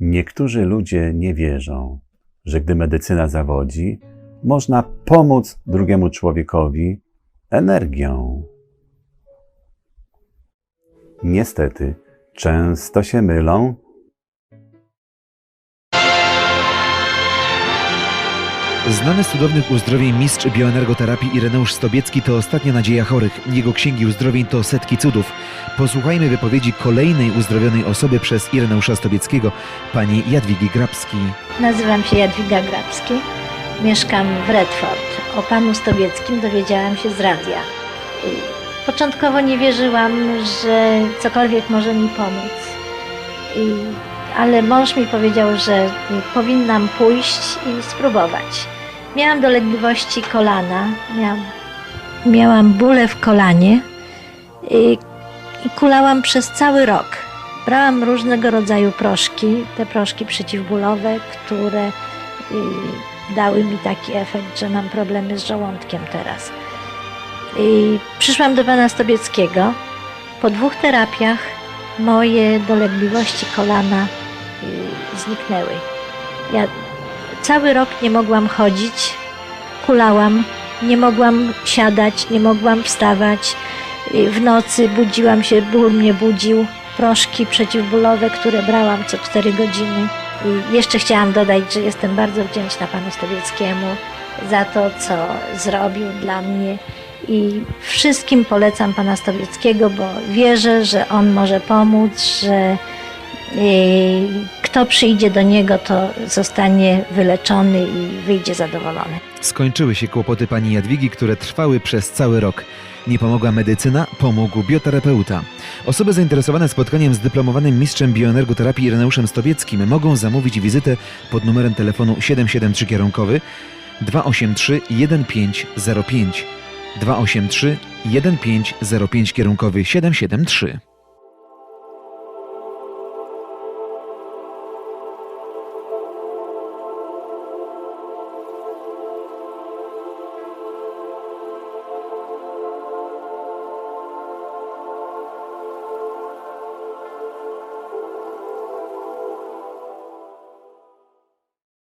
Niektórzy ludzie nie wierzą, że gdy medycyna zawodzi, można pomóc drugiemu człowiekowi energią. Niestety, często się mylą Znany z cudownych uzdrowień mistrz bioenergoterapii Ireneusz Stobiecki to ostatnia nadzieja chorych. Jego księgi uzdrowień to setki cudów. Posłuchajmy wypowiedzi kolejnej uzdrowionej osoby przez Ireneusza Stobieckiego, pani Jadwigi Grabski. Nazywam się Jadwiga Grabski. Mieszkam w Redford. O panu Stobieckim dowiedziałam się z radia. Początkowo nie wierzyłam, że cokolwiek może mi pomóc. I, ale mąż mi powiedział, że powinnam pójść i spróbować. Miałam dolegliwości kolana, miałam, miałam bóle w kolanie i, i kulałam przez cały rok. Brałam różnego rodzaju proszki, te proszki przeciwbólowe, które y, dały mi taki efekt, że mam problemy z żołądkiem teraz. I przyszłam do pana Stobieckiego. Po dwóch terapiach moje dolegliwości kolana y, zniknęły. Ja cały rok nie mogłam chodzić, kulałam, nie mogłam siadać, nie mogłam wstawać. W nocy budziłam się, ból mnie budził. Proszki przeciwbólowe, które brałam co 4 godziny. I jeszcze chciałam dodać, że jestem bardzo wdzięczna panu Stowieckiemu za to, co zrobił dla mnie. I wszystkim polecam pana Stowieckiego, bo wierzę, że on może pomóc, że y, kto przyjdzie do niego, to zostanie wyleczony i wyjdzie zadowolony. Skończyły się kłopoty pani Jadwigi, które trwały przez cały rok. Nie pomogła medycyna, pomógł bioterapeuta. Osoby zainteresowane spotkaniem z dyplomowanym mistrzem bioenergoterapii Ireneuszem Stobieckim mogą zamówić wizytę pod numerem telefonu 773 kierunkowy 283 1505 283 1505 kierunkowy 773.